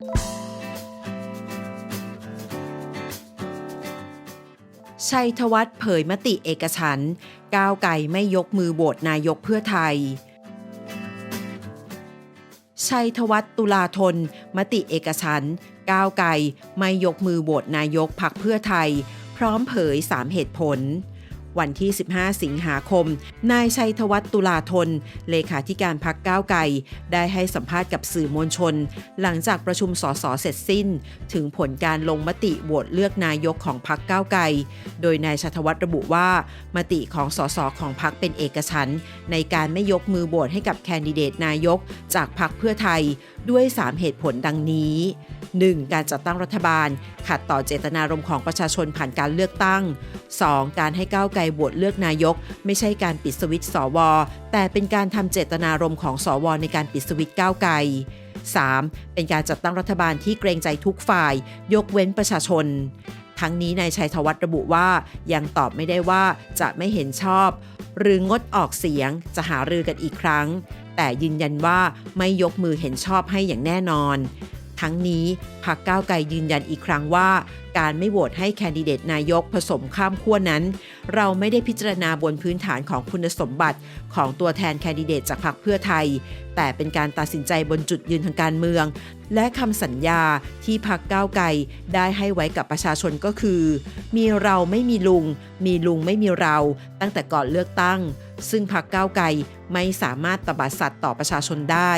ชัยธวัฒน์เผยมติเอกฉันก้าวไกลไม่ยกมือโหวตนายกเพื่อไทย ชัยธวัฒน์ตุลาธน มติเอกฉันก้าวไกลไม่ยกมือโหวตนายกพักเพื่อไทย พร้อมเผย 3 เหตุผล วันที่ 15 สิงหาคม นายชัยธวัฒน์ตุลาธน เลขาธิการพักก้าวไกล ได้ให้สัมภาษณ์กับสื่อมวลชน หลังจากประชุมสสเสร็จสิ้น ถึงผลการลงมติโหวตเลือกนายกของพักก้าวไกล โดยนายชัยธวัฒน์ระบุว่า มติของสสของพักเป็นเอกฉันท์ในการไม่ยกมือโหวตให้กับแคนดิเดตนายกจากพักเพื่อไทยด้วย 3 เหตุผลดังนี้ 1. การจัดตั้งรัฐบาล ขัดต่อเจตนารมณ์ของประชาชนผ่านการเลือกตั้ง 2. การให้ก้าวไกลโหวตเลือกนายก ไม่ใช่การปิดสวิตช์สว แต่เป็นการทำเจตนารมณ์ของสว ในการปิดสวิตก้าวไกล 3. เป็นการจัดตั้งรัฐบาลที่เกรงใจทุกฝ่าย ยกเว้นประชาชน ทั้งนี้นายชัยธวัฒน์ระบุว่า ยังตอบไม่ได้ว่าจะไม่เห็นชอบ หรืองดออกเสียงจะหารือกันอีกครั้ง แต่ยืนยันว่าไม่ยกมือเห็นชอบให้อย่างแน่นอน ทั้งนี้พรรคก้าวไกลยืนยันอีกครั้งว่า การไม่โหวตให้แคนดิเดตนายกผสมข้ามขั้วนั้น เราไม่ได้พิจารณาบนพื้นฐานของคุณสมบัติของตัวแทนแคนดิเดตจากพรรคเพื่อไทย แต่เป็นการตัดสินใจบนจุดยืนทางการเมือง และคำสัญญาที่พรรคก้าวไกลได้ให้ไว้กับประชาชนก็คือ มีเราไม่มีลุง มีลุงไม่มีเรา ตั้งแต่ก่อนเลือกตั้ง ซึ่งพรรคก้าวไกลไม่สามารถตบัดสัตว์ต่อประชาชนได้